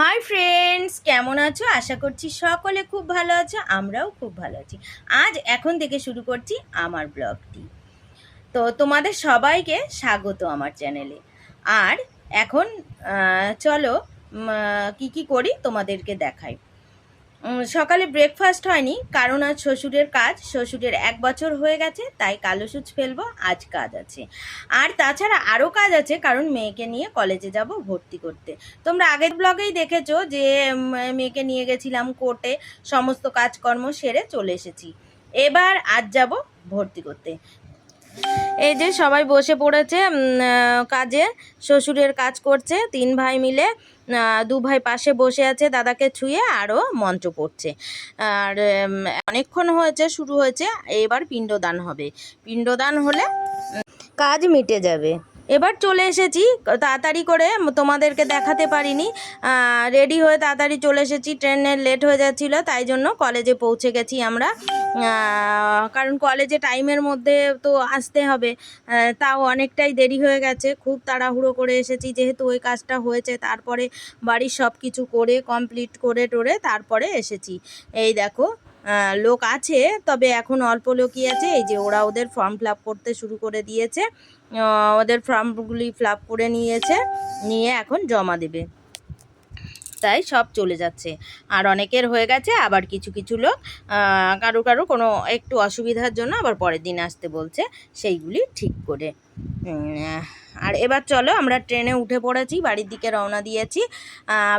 Hi friends কেমন আছো? আশা করছি সকলে খুব ভালো আছো, আমরাও খুব ভালো আছি। আজ এখন থেকে শুরু করছি আমার ব্লগটি। তো তোমাদের সবাইকে স্বাগত আমার চ্যানেলে। আর এখন চলো কি কি করি তোমাদেরকে দেখাই। সকালে ব্রেকফাস্ট হয়নি, কারণ আজ শ্বশুরের কাজ, শ্বশুরের এক বছর হয়ে গেছে, তাই কালো সুচ ফেলব, আজ কাজ আছে। আর তাছাড়া আরও কাজ আছে, কারণ মেয়েকে নিয়ে কলেজে যাব ভর্তি করতে। তোমরা আগের ব্লগেই দেখেছ যে মেয়েকে নিয়ে গেছিলাম কোর্টে সমস্ত কাজকর্ম সেরে চলে এসেছি। এবার আজ যাব ভর্তি করতে। এই যে সবাই বসে পড়েছে কাজে, শ্বশুরের কাজ করছে, তিন ভাই মিলে দু ভাই পাশে বসে আছে, দাদাকে ছুঁয়ে আরও মঞ্চ পড়ছে আর অনেকক্ষণ হয়েছে, শুরু হয়েছে, এবার পিণ্ডদান হবে। পিণ্ডদান হলে কাজ মিটে যাবে। এবার চলে এসেছি, তাড়াতাড়ি করে তোমাদেরকে দেখাতে পারিনি। রেডি হয়ে তাড়াতাড়ি চলে এসেছি ট্রেনের লেট হয়ে যাচ্ছিল, তাই জন্য কলেজে পৌঁছে গেছি আমরা। কারণ কলেজে টাইমের মধ্যে তো আসতে হবে তাও অনেকটাই দেরি হয়ে গেছে। খুব তাড়াহুড়ো করে এসেছি, যেহেতু ওই কাজটা হয়েছে, তারপরে বাড়ির সব কিছু করে কমপ্লিট করে টোরে তারপরে এসেছি। এই দেখো লোক আছে, তবে এখন অল্প লোকই আছে। এই যে ওরা ওদের ফর্ম ফিল করতে শুরু করে দিয়েছে। ওদের ফর্মগুলি ফিল করে নিয়েছে, নিয়ে এখন জমা দেবে। তাই সব চলে যাচ্ছে। আর অনেকের হয়ে গেছে, আবার কিছু কিছু লোক কারও কারও কোনো একটু অসুবিধার জন্য আবার পরের দিন আসতে বলছে, সেইগুলি ঠিক করে। আর এবার চলো, আমরা ট্রেনে উঠে পড়েছি, বাড়ির দিকে রওনা দিয়েছি।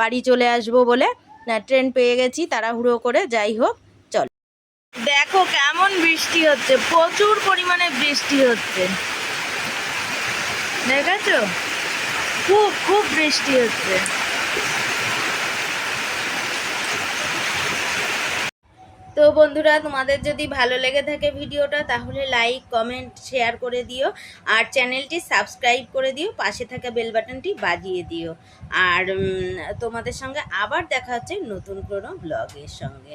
বাড়ি চলে আসব বলে ট্রেন পেয়ে গেছি, তাড়াহুড়ো করে, যাই হোক। দেখো কেমন বৃষ্টি হচ্ছে, প্রচুর পরিমাণে বৃষ্টি হচ্ছে। দেখেছ? খুব খুব বৃষ্টি হচ্ছে। তো বন্ধুরা, তোমাদের যদি ভালো লেগে থাকে ভিডিওটা, তাহলে লাইক কমেন্ট শেয়ার করে দিও, আর চ্যানেলটি সাবস্ক্রাইব করে দিও, পাশে থাকা বেল বাটনটি বাজিয়ে দিও। আর তোমাদের সঙ্গে আবার দেখা হচ্ছে নতুন কোনো ব্লগের সঙ্গে।